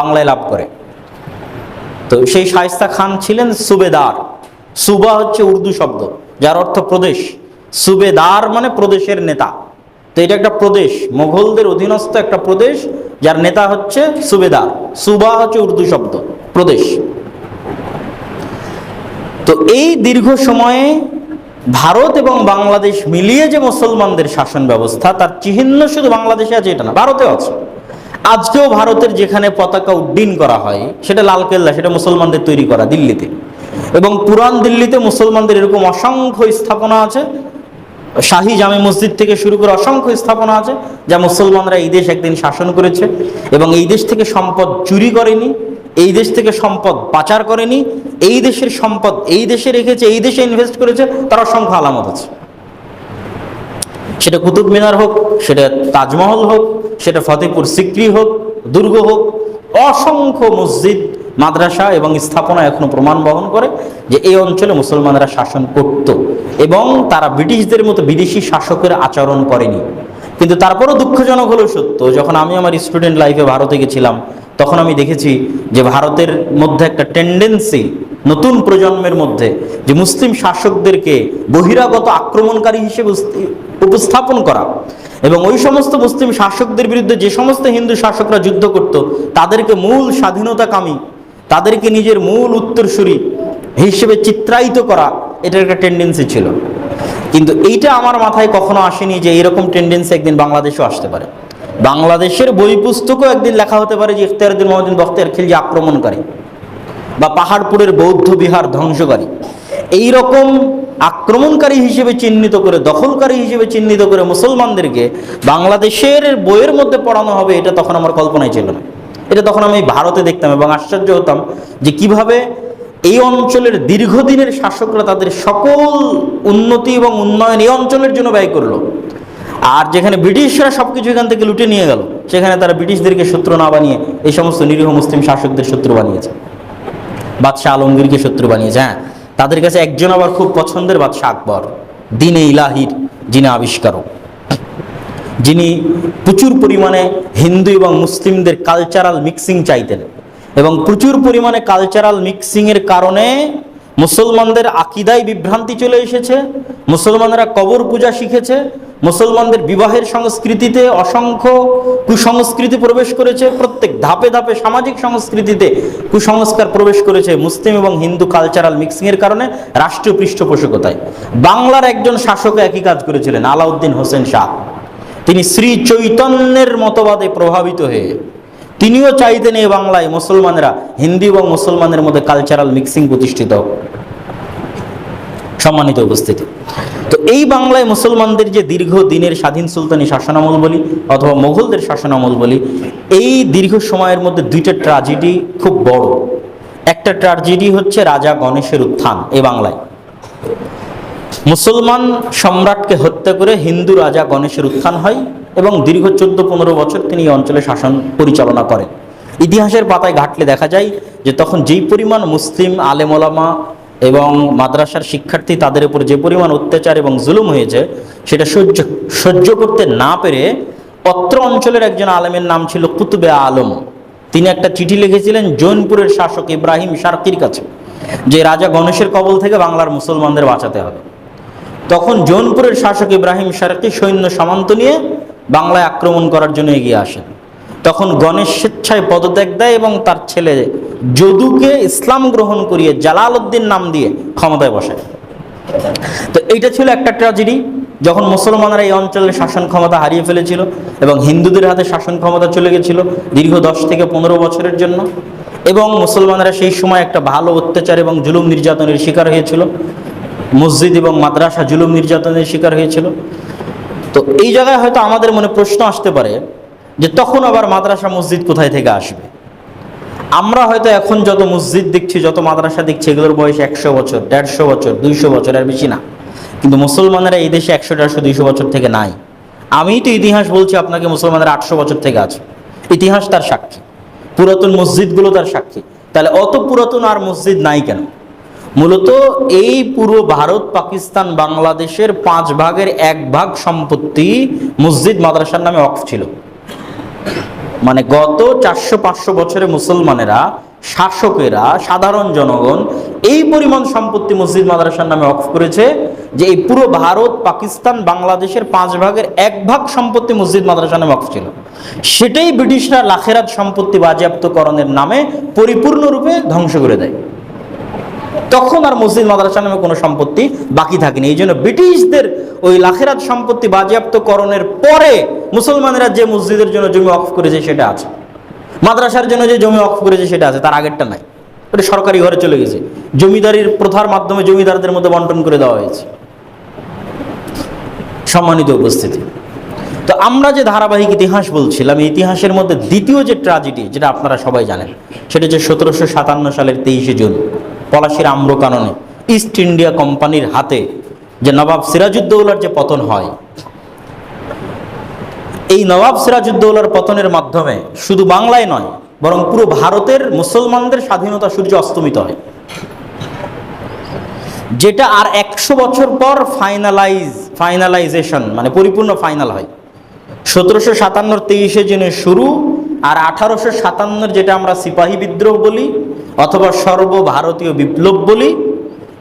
বাংলায় লাভ করে। তো সেই শায়স্তা খান ছিলেন সুবেদার। সুবা হচ্ছে উর্দু শব্দ, যার অর্থ প্রদেশ। সুবেদার মানে প্রদেশের নেতা। তো এটা একটা প্রদেশ মোগলদের অধীনস্থ একটা প্রদেশ, যার নেতা হচ্ছে সুবেদার। সুবা হচ্ছে উর্দু শব্দ, প্রদেশ। তো এই দীর্ঘ সময়ে ভারত এবং বাংলাদেশ মিলিয়ে যে মুসলমানদের শাসন ব্যবস্থা, তার চিহ্ন শুধু বাংলাদেশে আছে, এটা না, ভারতেও আছে। আজকেও ভারতের যেখানে পতাকা উড্ডীন করা হয়, সেটা লালকেল্লা সেটা মুসলমানদের তৈরি করা দিল্লিতে। এবং পুরান দিল্লিতে মুসলমানদের এরকম অসংখ্য স্থাপনা আছে। শাহী জামে মসজিদ থেকে শুরু করে অসংখ্য স্থাপনা আছে, যা মুসলমানরা এই দেশ একদিন শাসন করেছে। এবং এই দেশ থেকে সম্পদ চুরি করেনি, এই দেশ থেকে সম্পদ পাচার করেনি, এই দেশের সম্পদ, এই দেশে রেখেছে, এই দেশে ইনভেস্ট করেছে, তার অসংখ্য আলামত আছে। সেটা কুতুব মিনার হোক, সেটা তাজমহল হোক সেটা ফতেপুর সিক্রি হোক, দুর্গ হোক, অসংখ্য মসজিদ, মাদ্রাসা এবং স্থাপনা এখনও প্রমাণ বহন করে যে এই অঞ্চলে মুসলমানরা শাসন করত এবং তারা ব্রিটিশদের মতো বিদেশি শাসকের আচরণ করেনি। কিন্তু তারপরও দুঃখজনক হলো সত্য, যখন আমি আমার স্টুডেন্ট লাইফে ভারতে গেছিলাম, তখন আমি দেখেছি যে ভারতের মধ্যে একটা টেন্ডেন্সি নতুন প্রজন্মের মধ্যে যে মুসলিম শাসকদেরকে বহিরাগত আক্রমণকারী হিসেবে উপস্থাপন করা এবং ওই সমস্ত মুসলিম শাসকদের বিরুদ্ধে যে সমস্ত হিন্দু শাসকরা যুদ্ধ করত, তাদেরকে মূল স্বাধীনতাকামী, তাদেরকে নিজের মূল উত্তরসূরি হিসেবে চিত্রায়িত করা, এটার একটা টেন্ডেন্সি ছিল। কিন্তু এইটা আমার মাথায় কখনো আসেনি যে এরকম টেন্ডেন্সি একদিন বাংলাদেশেও আসতে পারে। বাংলাদেশের বই পুস্তকও একদিন লেখা হতে পারে যে ইখতিয়ারুদ্দিন মোহাম্মদিন বখতিয়ার খিলজি আক্রমণকারী বা পাহাড়পুরের বৌদ্ধ বিহার ধ্বংসকারী। এই রকম আক্রমণকারী হিসেবে চিহ্নিত করে, দখলকারী হিসেবে চিহ্নিত করে মুসলমানদেরকে বাংলাদেশের বইয়ের মধ্যে পড়ানো হবে, এটা তখন আমার কল্পনায় ছিল না। এটা তখন আমি ভারতে দেখতাম এবং আশ্চর্য হতাম যে কীভাবে এই অঞ্চলের দীর্ঘদিনের শাসকরা তাদের সকল উন্নতি এবং উন্নয়ন এই অঞ্চলের জন্য ব্যয় করল। আর যেখানে ব্রিটিশরা সবকিছু এখান থেকে লুটে নিয়ে গেল, সেখানে তারা ব্রিটিশদেরকে শত্রু না বানিয়ে এই সমস্ত নিরীহ মুসলিম শাসকদের শত্রু বানিয়েছে। বাদশাহ আলমগীরকে শত্রু বানিয়েছে হ্যাঁ। তাদের কাছে একজন আবার খুব পছন্দের বাদশাহ আকবর, দিনে ইলাহির, যিনি আবিষ্কারক। যিনি প্রচুর পরিমাণে হিন্দু এবং মুসলিমদের কালচারাল মিক্সিং চাইতেন এবং প্রচুর পরিমাণে কালচারাল মিক্সিংয়ের কারণে মুসলমানদের আকিদায় বিভ্রান্তি চলে এসেছে, মুসলমানরা কবর পূজা শিখেছে, মুসলমানদের বিবাহের সংস্কৃতিতে অসংখ্য কুসংস্কৃতি প্রবেশ করেছে প্রত্যেক ধাপে ধাপে সামাজিক সংস্কৃতিতে কুসংস্কার প্রবেশ করেছে মুসলিম এবং হিন্দু কালচারাল মিক্সিংয়ের কারণে রাষ্ট্রীয় পৃষ্ঠপোষকতায়। বাংলার একজন শাসক একই কাজ করেছিলেন, আলাউদ্দিন হোসেন শাহ। তিনি শ্রী চৈতন্যের মতবাদে প্রভাবিত হয়ে তিনিও চাইতেন এই বাংলায় মুসলমানেরা, হিন্দি এবং মুসলমানের মধ্যে কালচারাল মিক্সিং প্রতিষ্ঠিত। সম্মানিত উপস্থিতি। তো এই বাংলায় মুসলমানদের যে দীর্ঘ দিনের স্বাধীন সুলতানি শাসনামল বলি অথবা মোগলদের শাসনামল বলি, এই দীর্ঘ সময়ের মধ্যে দুইটা ট্র্যাজেডি খুব বড়। একটা ট্র্যাজেডি হচ্ছে রাজা গণেশের উত্থান এই বাংলায়। মুসলমান সম্রাটকে হত্যা করে হিন্দু রাজা গণেশের উত্থান হয় এবং দীর্ঘ চোদ্দ পনেরো বছর তিনি এই অঞ্চলে শাসন পরিচালনা করেন। ইতিহাসের পাতায় ঘাটলে দেখা যায় যে তখন যেই পরিমাণ মুসলিম আলেমোলামা এবং মাদ্রাসার শিক্ষার্থী তাদের উপর যে পরিমাণ অত্যাচার এবং জুলুম হয়েছে, সেটা সহ্য সহ্য করতে না পেরে অত্র অঞ্চলের একজন আলেমের নাম ছিল কুতুবে আলম। তিনি একটা চিঠি লিখেছিলেন জৈনপুরের শাসক ইব্রাহিম শারকির কাছে, যে রাজা গণেশের কবল থেকে বাংলার মুসলমানদের বাঁচাতে হবে। তখন জৌনপুরের শাসক ইব্রাহিম সারকি সৈন্য সামন্ত নিয়ে বাংলায় আক্রমণ করার জন্য এগিয়ে আসেন। তখন গণেশ স্বেচ্ছায় পদত্যাগ দেয় এবং তার ছেলে যদুকে ইসলাম গ্রহণ করিয়ে জালাল উদ্দিন নাম দিয়ে ক্ষমতায় বসে তো এইটা ছিল একটা ট্র্যাজেডি যখন মুসলমানরা এই অঞ্চলের শাসন ক্ষমতা হারিয়ে ফেলেছিল এবং হিন্দুদের হাতে শাসন ক্ষমতা চলে গেছিল দীর্ঘ দশ থেকে পনেরো বছরের জন্য এবং মুসলমানরা সেই সময় একটা ভালো অত্যাচার এবং জুলুম নির্যাতনের শিকার হয়েছিল। মসজিদ এবং মাদ্রাসা জুলুম নির্যাতনের শিকার হয়েছিল। তো এই জায়গায় হয়তো আমাদের মনে প্রশ্ন আসতে পারে যে তখন আবার মাদ্রাসা মসজিদ কোথায় থেকে আসবে? আমরা হয়তো এখন যত মসজিদ দেখছি, যত মাদ্রাসা দেখছি, এগুলোর বয়স একশো বছর, দেড়শো বছর, দুইশো বছর আর বেশি না। কিন্তু মুসলমানেরা এই দেশে একশো, দেড়শো, দুইশো বছর থেকে নাই। আমি তো ইতিহাস বলছি, আপনাকে মুসলমানেরা আটশো বছর থেকে আছে। ইতিহাস তার সাক্ষী। পুরাতন মসজিদগুলো তার সাক্ষী। তাহলে অত পুরাতন আর মসজিদ নাই কেন? মূলত এই পুরো ভারত, পাকিস্তান, বাংলাদেশের পাঁচ ভাগের এক ভাগ সম্পত্তি মসজিদ মাদ্রাসার নামে অফ ছিল। মানে গত চারশো, পাঁচশো বছরে মুসলমানেরা, শাসকেরা, সাধারণ জনগণ এই পরিমাণ সম্পত্তি মসজিদ মাদ্রাসার নামে অফ করেছে যে এই পুরো ভারত, পাকিস্তান, বাংলাদেশের পাঁচ ভাগের এক ভাগ সম্পত্তি মসজিদ মাদ্রাসার নামে অফ ছিল। সেটাই ব্রিটিশরা লাখেরাত সম্পত্তি বাজেয়াপ্তকরণের নামে পরিপূর্ণরূপে ধ্বংস করে দেয়। তখন আর মসজিদ মাদ্রাসা নামে কোনো সম্পত্তি বাকি থাকেনি। এই জন্য ব্রিটিশদের ওই লাখেরাত সম্পত্তি বাজেয়াপ্তকরণের পরে মুসলমানেরা যে মসজিদের জন্য জমি অফ করেছে সেটা আছে। মাদ্রাসার জন্য যে জমি অফ করেছে সেটা আছে, তার আগেরটা নাই। ওটা সরকারি ঘরে চলে গেছে। জমিদারির প্রথার মাধ্যমে জমিদারদের মধ্যে বন্টন করে দেওয়া হয়েছে। সম্মানিত উপস্থিতি। তো আমরা যে ধারাবাহিক ইতিহাস বলছিলাম ইতিহাসের মধ্যে দ্বিতীয় যে ট্রাজেডি যেটা আপনারা সবাই জানেন, সেটা হচ্ছে সতেরোশো সাতান্ন সালের তেইশে জুন। পলাশির আম্রকাননে ইস্ট ইন্ডিয়া কোম্পানির হাতে যে নবাব সিরাজউদ্দৌলার যে পতন হয়, এই নবাব সিরাজউদ্দৌলার পতনের মাধ্যমে শুধু বাংলায় নয়, বরং পুরো ভারতের মুসলমানদের স্বাধীনতা সূর্য অস্তমিত হয়। যেটা আর একশো বছর পর ফাইনালাইজ ফাইনালাইজেশন মানে পরিপূর্ণ ফাইনাল হয়। সতেরোশো সাতান্নর তেইশে জুনে শুরু আর আঠারোশো সাতান্নর যেটা আমরা সিপাহী বিদ্রোহ বলি অথবা সর্বভারতীয় বিপ্লব বলি,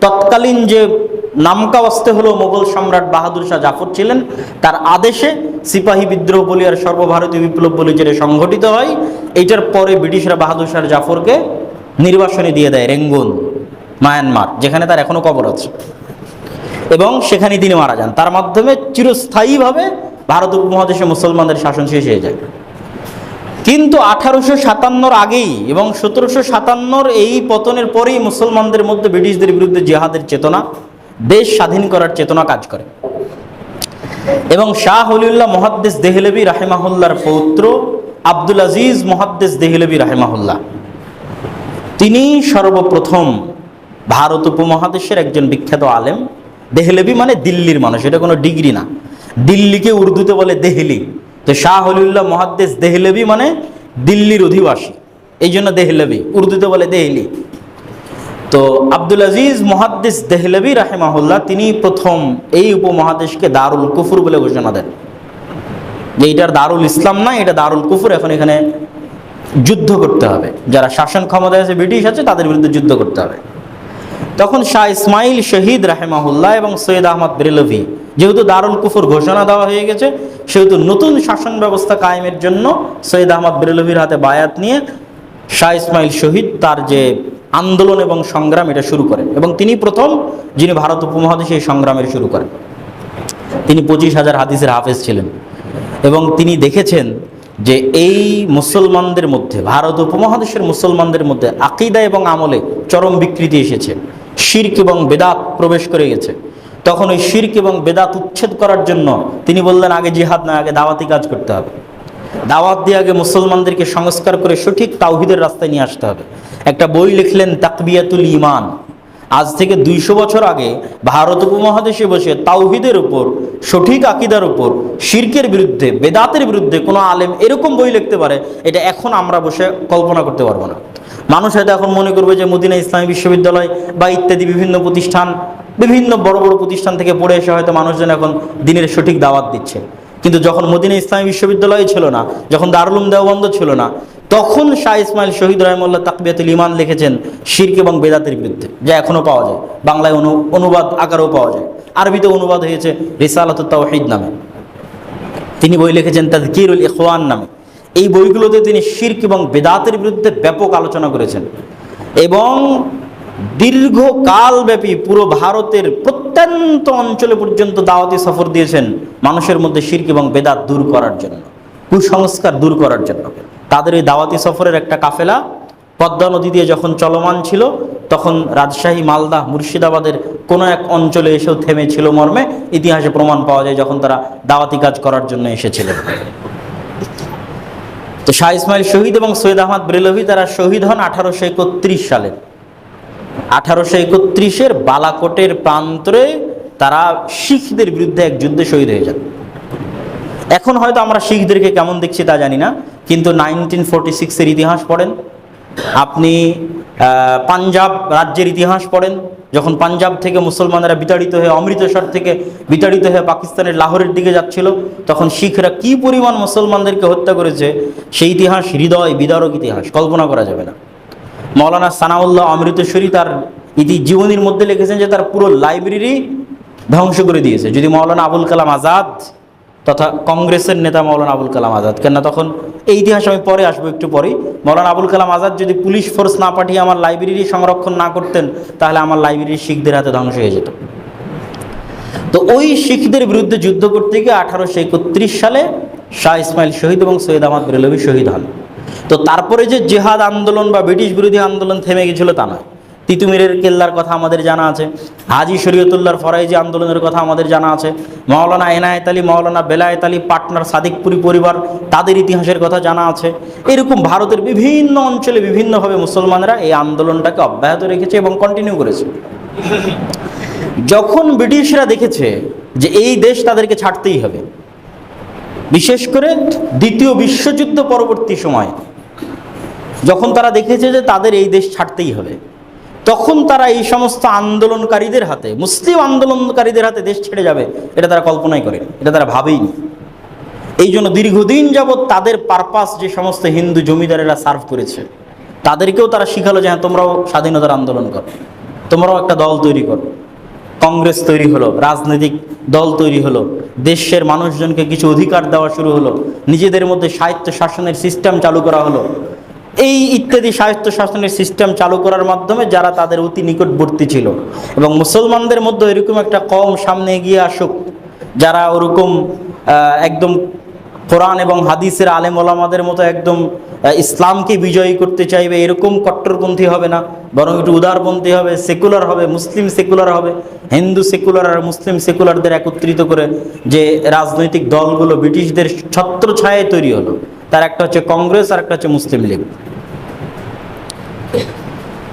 তৎকালীন যে নামকা নামকাওয়াস্তে হলো মোগল সম্রাট বাহাদুর শাহ জাফর ছিলেন, তার আদেশে সিপাহী বিদ্রোহ বলি আর সর্বভারতীয় বিপ্লব বলি যেটা সংঘটিত হয়, এটার পরে ব্রিটিশরা বাহাদুর শাহ জাফরকে নির্বাসনে দিয়ে দেয় রেঙ্গুন, মায়ানমার, যেখানে তার এখনও কবর আছে। এবং সেখানে তিনি মারা যান। তার মাধ্যমে চিরস্থায়ীভাবে ভারত উপমহাদেশে মুসলমানদের শাসন শেষ হয়ে যায়। কিন্তু আঠারোশো সাতান্নর আগেই এবং সতেরোশো সাতান্নর এই পতনের পরেই মুসলমানদের মধ্যে ব্রিটিশদের বিরুদ্ধে জিহাদের চেতনা, দেশ স্বাধীন করার চেতনা কাজ করে। এবং শাহ হলিউল্লাহ মহাদ্দেশ দেহলেবি রাহেমাহুল্লার পৌত্র আব্দুল আজিজ মহাদ্দেশ দেহলেবি রাহেমাহুল্লাহ। তিনি সর্বপ্রথম ভারত উপমহাদেশের একজন বিখ্যাত আলেম। দেহলেবি মানে দিল্লির মানুষ, এটা কোনো ডিগ্রি না। দিল্লিকে উর্দুতে বলে দেহলি। তো শাহ হলিউল্লাহ মহাদ্দেশ দেহলেবি মানে দিল্লির অধিবাসী। এই জন্য দেহলেবি উর্দুতে বলে দেহলি। তো আব্দুল আজিজ মহাদ্দেশ দেহলেবি রাহেমাহুল্লাহ, তিনি প্রথম এই উপমহাদেশকে দারুল কুফুর বলে ঘোষণা দেন। যে এটার দারুল ইসলাম না এটা দারুল কুফুর, এখন এখানে যুদ্ধ করতে হবে। যারা শাসন ক্ষমতায় আছে, ব্রিটিশ আছে, তাদের বিরুদ্ধে যুদ্ধ করতে হবে। তখন শাহ ইসমাইল শহীদ রাহেমাহুল্লাহ এবং সৈয়দ আহমদ বেরেলভি যেহেতু দারুল কুফুর ঘোষণা দেওয়া হয়ে গেছে, সেহেতু নতুন শাসন ব্যবস্থা কায়েমের জন্য সৈয়দ আহমদ বেরেলভির হাতে বায়াত নিয়ে শাহ ইসমাইল শহীদ তার যে আন্দোলন এবং সংগ্রাম, এটা শুরু করেন এবং তিনি প্রথম যিনি ভারত উপমহাদেশে এই সংগ্রামের শুরু করেন। তিনি পঁচিশ হাজার হাদিসের হাফেজ ছিলেন এবং তিনি দেখেছেন যে এই মুসলমানদের মধ্যে, ভারত উপমহাদেশের মুসলমানদের মধ্যে আকিদা এবং আমলে চরম বিকৃতি এসেছে। শির্ক এবং বেদাত প্রবেশ করে গেছে। তখন ওই শির্ক এবং বেদাত উচ্ছেদ করার জন্য তিনি বললেন, আগে জিহাদ না আগে দাওয়াতি কাজ করতে হবে। দাওয়াত দিয়ে আগে মুসলমানদেরকে সংস্কার করে সঠিক তাওহিদের রাস্তায় নিয়ে আসতে হবে। একটা বই লিখলেন, তাকবিয়াতুল ইমান আজ থেকে দুইশো বছর আগে ভারত উপমহাদেশে বসে তাওহিদের উপর, সঠিক আকিদার উপর, শির্কের বিরুদ্ধে, বেদাতের বিরুদ্ধে কোনো আলেম এরকম বই লিখতে পারে, এটা এখন আমরা বসে কল্পনা করতে পারব না। মানুষ হয়তো এখন মনে করবে যে, মদিনা ইসলামী বিশ্ববিদ্যালয় বা ইত্যাদি বিভিন্ন প্রতিষ্ঠান বিভিন্ন বড় বড় প্রতিষ্ঠান থেকে পড়ে এসে হয়তো মানুষজন এখন দিনের সঠিক দাওয়াত দিচ্ছে। কিন্তু যখন মদিনা ইসলামী বিশ্ববিদ্যালয় ছিল না, যখন দারুলুম দেওবন্ধ ছিল না, তখন শাহ ইসমাইল শহীদ রহমুল্লাহ তাকবিয়াতুল ইমান লিখেছেন শির্ক এবং বেদাতের বিরুদ্ধে, যা এখনও পাওয়া যায়। বাংলায় অনু, অনুবাদ আকারেও পাওয়া যায়। আরবিতে অনুবাদ হয়েছে রিসালাত তাওহিদ নামে। তিনি বই লিখেছেন তাজকিরুল ইখওয়ান নামে। এই বইগুলোতে তিনি শির্ক এবং বেদাতের বিরুদ্ধে ব্যাপক আলোচনা করেছেন। এবং দীর্ঘকালব্যাপী পুরো ভারতের প্রত্যন্ত অঞ্চলে পর্যন্ত দাওয়াতি সফর দিয়েছেন মানুষের মধ্যে শির্ক এবং বেদাত দূর করার জন্য, কুসংস্কার দূর করার জন্য। তাদের এই দাওয়াতি সফরের একটা কাফেলা পদ্মা নদী দিয়ে যখন চলমান ছিল, তখন রাজশাহী, মালদা, মুর্শিদাবাদের কোনো এক অঞ্চলে এসেও থেমেছিল মর্মে। ইতিহাসে প্রমাণ পাওয়া যায় যখন তারা দাওয়াতি কাজ করার জন্য এসেছিলেন। তো শাহ ইসমাইল শহীদ এবং সৈয়দ আহমদ ব্রেলভি তারা শহীদ হন আঠারোশো একত্রিশ সালে। আঠারোশো একত্রিশের বালাকোটের প্রান্তরে তারা শিখদের বিরুদ্ধে এক যুদ্ধে শহীদ হয়ে যান। এখন হয়তো আমরা শিখদেরকে কেমন দেখছি তা জানি না, কিন্তু নাইনটিন ফোরটি সিক্সের ইতিহাস পড়েন। আপনি পাঞ্জাব রাজ্যের ইতিহাস পড়েন, যখন পাঞ্জাব থেকে মুসলমানেরা বিতাড়িত হয়ে, অমৃতসর থেকে বিতাড়িত হয়ে পাকিস্তানের লাহোরের দিকে যাচ্ছিল, তখন শিখরা কি পরিমাণ মুসলমানদেরকে হত্যা করেছে, সেই ইতিহাস হৃদয় বিদারক ইতিহাস, কল্পনা করা যাবে না। মৌলানা সানাউল্লাহ অমৃতসরী তার ইতি জীবনীর মধ্যে লিখেছেন যে তার পুরো লাইব্রেরি ধ্বংস করে দিয়েছে। যদি মৌলানা আবুল কালাম আজাদ তথা কংগ্রেসের নেতা মৌলানা আবুল কালাম আজাদ, কেননা তখন এই ইতিহাস আমি পরে আসব একটু পরেই মৌলানা আবুল কালাম আজাদ যদি পুলিশ ফোর্স না পাঠিয়ে আমার লাইব্রেরি সংরক্ষণ না করতেন, তাহলে আমার লাইব্রেরি শিখদের হাতে ধ্বংস হয়ে যেত। তো ওই শিখদের বিরুদ্ধে যুদ্ধ করতে গিয়ে আঠারোশো একত্রিশ সালে শাহ ইসমাইল শহীদ এবং সৈয়দ আহমদ বেরলভি শহীদ হন। তো তারপরে যে জেহাদ আন্দোলন বা ব্রিটিশ বিরোধী আন্দোলন থেমে গেছিল তা নয়। তিতুমিরের কেল্লার কথা আমাদের জানা আছে, হাজি শরীয়তুল্লাহর ফরাইজি আন্দোলনের কথা আমাদের জানা আছে, মাওলানা এনায়েত আলী, মাওলানা বেলায়েত আলী, পাটনার সাদিকপুরি পরিবার তাদের ইতিহাসের কথা জানা আছে। এরকম ভারতের বিভিন্ন অঞ্চলে বিভিন্নভাবে মুসলমানরা এই আন্দোলনটাকে অব্যাহত রেখেছে এবং কন্টিনিউ করেছে। যখন ব্রিটিশরা দেখেছে যে এই দেশ তাদেরকে ছাড়তেই হবে বিশেষ করে দ্বিতীয় বিশ্বযুদ্ধ পরবর্তী সময়। যখন তারা দেখেছে যে তাদের এই দেশ ছাড়তেই হবে, তখন তারা এই সমস্ত আন্দোলনকারীদের হাতে, মুসলিম আন্দোলনকারীদের হাতে দেশ ছেড়ে যাবে, এটা তারা কল্পনাই করেনি, এটা তারা ভাবেইনি। এই জন্য দীর্ঘদিন যাবৎ তাদের পারপাস যে সমস্ত হিন্দু জমিদারেরা সার্ভ করেছে, তাদেরকেও তারা শিখালো যে হ্যাঁ তোমরাও স্বাধীনতার আন্দোলন করো, তোমরাও একটা দল তৈরি করো। কংগ্রেস তৈরি হলো, রাজনৈতিক দল তৈরি হলো, দেশের মানুষজনকে কিছু অধিকার দেওয়া শুরু হলো, নিজেদের মধ্যে সাহিত্য শাসনের সিস্টেম চালু করা হলো। এই ইত্যাদি সাহিত্য শাসনের সিস্টেম চালু করার মাধ্যমে যারা তাদের অতি নিকটবর্তী ছিল এবং মুসলমানদের মধ্যে এরকম একটা কম সামনে এগিয়ে আসুক, যারা ওরকম একদম কোরআন এবং হাদিসের আলেম ওলামাদের মতো একদম ইসলামকে বিজয়ী করতে চাইবে, এরকম কট্টরপন্থী হবে না। বরং একটু উদারপন্থী হবে, সেকুলার হবে, মুসলিম সেকুলার হবে, হিন্দু সেকুলার আর মুসলিম সেকুলারদের একত্রিত করে যে রাজনৈতিক দলগুলো ব্রিটিশদের ছত্র ছায় তৈরি হলো, তার একটা হচ্ছে কংগ্রেস আর একটা হচ্ছে মুসলিম লীগ।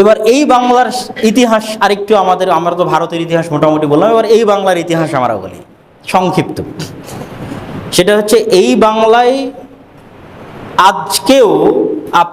এবার এই বাংলার ইতিহাস আরেকটু আমাদের, আমরা তো ভারতের ইতিহাস মোটামুটি বললাম, এবার এই বাংলার ইতিহাস আমরা বলি, সংক্ষিপ্ত। সেটা হচ্ছে এই বাংলায় আজকেও